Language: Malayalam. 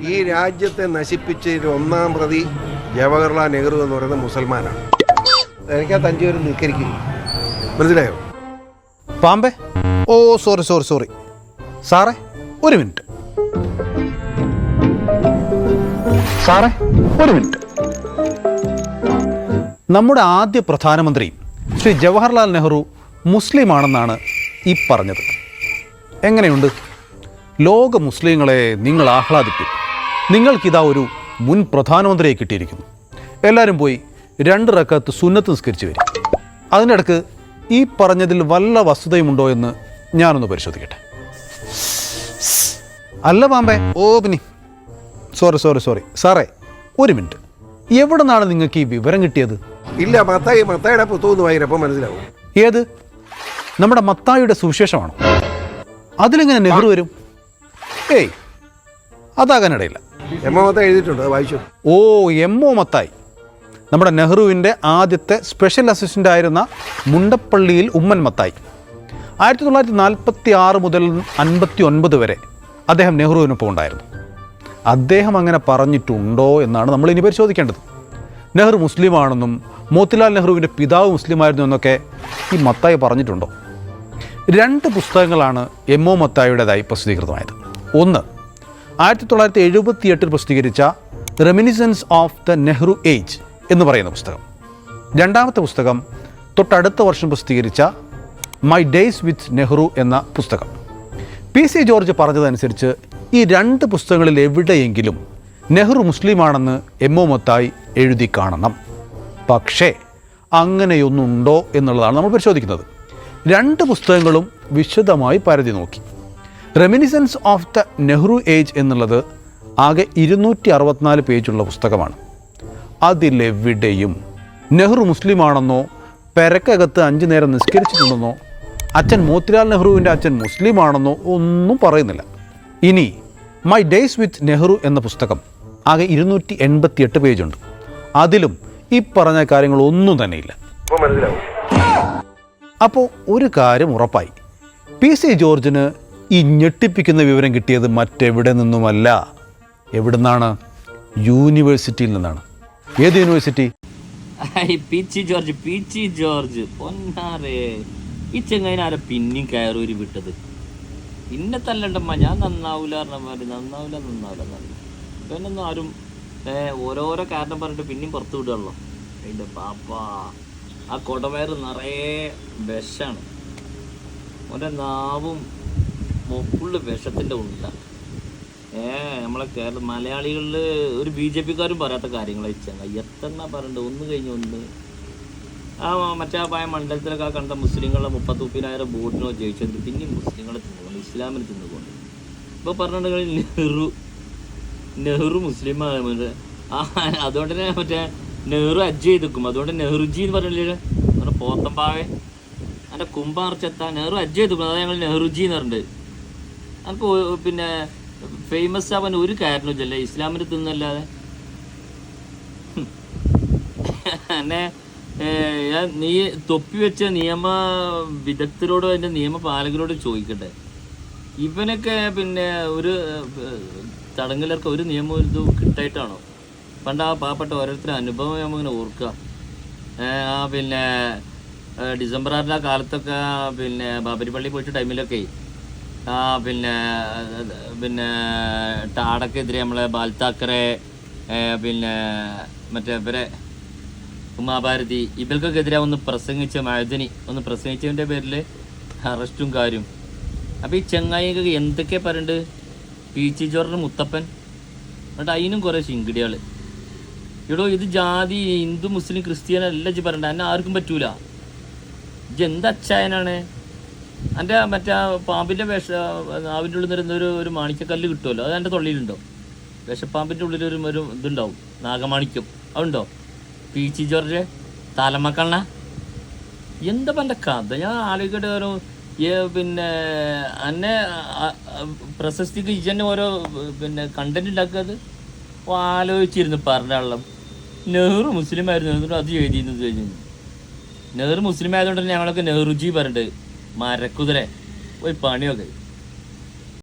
ഈ രാജ്യത്തെ നശിപ്പിച്ചതിൽ ഒന്നാം പ്രതി ജവഹർലാൽ നെഹ്റു എന്ന് പറയുന്നത് മുസൽമാനാണ്. എനിക്ക് ആ പേരും നിൽക്കരിക്കും. മനസ്സിലായോ? പാമ്പെ? ഓ സോറി സോറി സോറി സാറേ ഒരു മിനിറ്റ്. സാറേ ഒരു മിനിറ്റ്. നമ്മുടെ ആദ്യ പ്രധാനമന്ത്രി ശ്രീ ജവഹർലാൽ നെഹ്റു മുസ്ലിമാണെന്നാണ് ഈ പറഞ്ഞത്. എങ്ങനെയുണ്ട്? ലോക മുസ്ലിങ്ങളെ നിങ്ങൾ ആഹ്ലാദിപ്പിക്കും. നിങ്ങൾക്കിതാ ഒരു മുൻ പ്രധാനമന്ത്രിയെ കിട്ടിയിരിക്കുന്നു. എല്ലാവരും പോയി രണ്ട് റക്കത്ത് സുന്നത്ത് നിസ്കരിച്ച് വരും. അതിനിടക്ക് ഈ പറഞ്ഞതിൽ വല്ല വസ്തുതയുമുണ്ടോ എന്ന് ഞാനൊന്ന് പരിശോധിക്കട്ടെ. അല്ല പാമ്പേ. ഓ പിന്നെ. Sorry sorry sorry. സാറേ ഒരു മിനിറ്റ്. എവിടെ നിന്നാണ് നിങ്ങൾക്ക് ഈ വിവരം കിട്ടിയത്? ഇല്ല മത്തായി മത്തായിയുടെ പുത്തൂന്ന് വായിരപ്പം മനസ്സിലാവും. ഏത്? നമ്മുടെ മത്തായിയുടെ സുവിശേഷമാണോ? അതിലെങ്ങനെ നെഹ്റു വരും? ഏയ് അതാകാനിടയില്ല. എമ്മ മത്തായി എഴുതിയിട്ടുണ്ട് വായിച്ചു. ഓ എം ഒ മത്തായി. നമ്മുടെ നെഹ്റുവിന്റെ ആദ്യത്തെ സ്പെഷ്യൽ അസിസ്റ്റന്റ് ആയിരുന്ന മുണ്ടപ്പള്ളിയിൽ ഉമ്മൻ മത്തായി. ആയിരത്തി തൊള്ളായിരത്തി നാൽപ്പത്തി ആറ് മുതൽ അൻപത്തി ഒൻപത് വരെ അദ്ദേഹം നെഹ്റുവിനൊപ്പം ഉണ്ടായിരുന്നു. അദ്ദേഹം അങ്ങനെ പറഞ്ഞിട്ടുണ്ടോ എന്നാണ് നമ്മൾ ഇനി പരിശോധിക്കേണ്ടത്. നെഹ്റു മുസ്ലിമാണെന്നും മോത്തിലാൽ നെഹ്റുവിന്റെ പിതാവ് മുസ്ലിമായിരുന്നു എന്നൊക്കെ ഈ മത്തായി പറഞ്ഞിട്ടുണ്ടോ? രണ്ട് പുസ്തകങ്ങളാണ് എം ഒ മത്തായിയുടേതായി പ്രസിദ്ധീകൃതമായത്. ഒന്ന് ആയിരത്തി തൊള്ളായിരത്തി എഴുപത്തി എട്ടിൽ പ്രസിദ്ധീകരിച്ച reminiscences of the Nehru age എന്ന് പറയുന്ന പുസ്തകം. രണ്ടാമത്തെ പുസ്തകം തൊട്ടടുത്ത വർഷം പ്രസിദ്ധീകരിച്ച മൈ ഡേയ്സ് വിത്ത് നെഹ്റു എന്ന പുസ്തകം. പി സി ജോർജ് പറഞ്ഞതനുസരിച്ച് ഈ രണ്ട് പുസ്തകങ്ങളിൽ എവിടെയെങ്കിലും നെഹ്റു മുസ്ലിമാണെന്ന് എം ഒ മത്തായി എഴുതി കാണണം. പക്ഷേ അങ്ങനെയൊന്നുണ്ടോ എന്നുള്ളതാണ് നമ്മൾ പരിശോധിക്കുന്നത്. രണ്ട് പുസ്തകങ്ങളും വിശദമായി പരതി നോക്കി. Reminiscences of the Nehru age എന്നുള്ളത് ആകെ ഇരുന്നൂറ്റി അറുപത്തിനാല് പേജുള്ള പുസ്തകമാണ്. അതിലെവിടെയും നെഹ്റു മുസ്ലിമാണെന്നോ പെരക്കകത്ത് അഞ്ചു നേരം നിസ്കരിച്ചിട്ടുണ്ടെന്നോ അച്ഛൻ മോത്തിലാൽ നെഹ്റുവിന്റെ അച്ഛൻ മുസ്ലിമാണെന്നോ ഒന്നും പറയുന്നില്ല. ഇനി മൈ ഡേയ്സ് വിത്ത് നെഹ്റു എന്ന പുസ്തകം ആകെ ഇരുന്നൂറ്റി എൺപത്തി എട്ട് പേജുണ്ട്. അതിലും ഈ പറഞ്ഞ കാര്യങ്ങളൊന്നും തന്നെയില്ല. അപ്പോൾ മനസ്സിലാവും അപ്പോൾ ഒരു കാര്യം ഉറപ്പായി. പി സി ജോർജിന് ഈ ഞെട്ടിപ്പിക്കുന്ന വിവരം കിട്ടിയത് മറ്റെവിടെ നിന്നുമല്ല. എവിടെ നിന്നാണ് യൂണിവേഴ്സിറ്റിയിൽ നിന്നാണ്. ഏത് യൂണിവേഴ്സിറ്റി? പിച്ചി ജോർജ് പിച്ചി ജോർജ്. പൊന്നാറേ. ഈ ചെങ്ങൈനാരെ പിന്നെയും കയറൂരി വിട്ടത്? പിന്നെ തല്ലണ്ടമ്മ ഞാൻ നന്നാവൂല പറഞ്ഞമാര് നന്നാവൂല നന്നാവില്ല നന്നാവില്ല ഇവനൊന്നും ആരും ഓരോരോ കാരണം പറഞ്ഞിട്ട് പിന്നെയും പുറത്തു വിടുകയുള്ളൂ അതിന്റെ പാപ്പാ. ആ കൊടവയർ നിറയെ വിഷാണ് ഓന്റെ നാവും ഫുള്ള് വിഷത്തിന്റെ ഉണ്ട ഏ നമ്മളെ കേരള മലയാളികളിൽ ഒരു ബി ജെ പിക്കാരും പറയാത്ത കാര്യങ്ങൾ ചങ്ങ എത്തെണ്ണ പറയണ്ട്? ഒന്ന് കഴിഞ്ഞ് ഒന്ന്. ആ മറ്റേ പായ മണ്ഡലത്തിലൊക്കെ കണ്ട മുസ്ലിങ്ങളെ മുപ്പത്തുപ്പതിനായിരം ബോട്ടിനോ ജയിച്ചത് പിന്നെയും മുസ്ലിങ്ങളെ തിന്നുകൊണ്ട് ഇസ്ലാമിനെ തിന്നുകൊണ്ട്. ഇപ്പോൾ പറഞ്ഞിട്ടുണ്ടെങ്കിൽ നെഹ്റു നെഹ്റു മുസ്ലിം ആകുന്നത് ആ അതുകൊണ്ട് തന്നെ മറ്റേ നെഹ്റു അജ് ചെയ്ത് നിൽക്കും അതുകൊണ്ട് നെഹ്റുജി എന്ന് പറഞ്ഞില്ലേ? പോത്തമ്പാവേ. എന്റെ കുമ്പാർച്ചെത്താൻ നെഹ്റു അജ് ചെയ്ത് നിൽക്കും ഞങ്ങൾ നെഹ്റുജി എന്ന് പറഞ്ഞിട്ട്. ഒ- പിന്നെ ഫേമസ് ആവാൻ ഒരു കാരണമില്ലല്ലേ ഇസ്ലാമിന്റെ തിന്നല്ലാതെ. എന്നെ ഞാൻ നീ തൊപ്പി വെച്ച നിയമ വിദഗ്ധരോടോ അതിന്റെ നിയമപാലകരോടും ചോദിക്കട്ടെ. ഇവനൊക്കെ പിന്നെ ഒരു തടങ്കലർക്ക് ഒരു നിയമം ഒരു ഇത് കിട്ടായിട്ടാണോ? പണ്ട് ആ പാവപ്പെട്ട ഓരോരുത്തരുടെ അനുഭവം നമ്മളിങ്ങനെ ഓർക്കുക. ആ പിന്നെ ഡിസംബർ ആറിന്റെ ആ കാലത്തൊക്കെ പിന്നെ ബാബരിപ്പള്ളി പോയിട്ട് ടൈമിലൊക്കെ പിന്നെ പിന്നെ ടാടക്കെതിരെ നമ്മളെ ബാൽത്താക്കറെ പിന്നെ മറ്റേ ഇവരെ ഉമാഭാരതി ഇവർക്കൊക്കെ എതിരെ ഒന്ന് പ്രസംഗിച്ച മഴദിനി ഒന്ന് പ്രസംഗിച്ചതിന്റെ പേരിൽ അറസ്റ്റും കാര്യം. അപ്പോൾ ഈ ചെങ്ങായിക്ക് എന്തൊക്കെ പറയുന്നുണ്ട് ചി ജോർജ് മുത്തപ്പൻ. എന്നിട്ട് അതിനും കുറേ ശിങ്കിടികൾ ഇടോ ഇത് ജാതി ഹിന്ദു മുസ്ലിം ക്രിസ്ത്യൻ അല്ല ഇജ്ജ് പറയണ്ട? എന്നെ ആർക്കും പറ്റൂല. ഇത് എന്ത് അച്ചായനാണ്? എന്റെ മറ്റേ പാമ്പിന്റെ വിഷ നാവിന്റെ ഉള്ളിൽ നിന്ന് ഒരു ഒരു മാണിക്കക്കല്ല് കിട്ടുമല്ലോ? അത് എന്റെ തൊള്ളിയിലുണ്ടോ? വിഷപ്പാമ്പിന്റെ ഉള്ളിൽ ഒരു ഒരു ഇതുണ്ടാവും നാഗമാണിക്യം. അതുണ്ടോ? പീച്ചി ജോർജ് താലമ്മക്കണ്ണ. എന്താ എന്റെ കഥ? ഞാൻ ആലോചിക്കട്ടെ ഒരു പിന്നെ എന്നെ പ്രശസ്തിക്ക് ഇജന്നെ ഓരോ പിന്നെ കണ്ടന്റ് ഉണ്ടാക്കുന്നത് ആലോചിച്ചിരുന്നു പറഞ്ഞ ആളും. നെഹ്റു മുസ്ലിം ആയിരുന്നു അത് എഴുതിയെന്ന് കഴിഞ്ഞു നെഹ്റു മുസ്ലിം ആയതുകൊണ്ട് തന്നെ ഞങ്ങളൊക്കെ നെഹ്റുജി പറഞ്ഞിട്ട് മരക്കുതിര. പോയി പണിയൊക്കെ.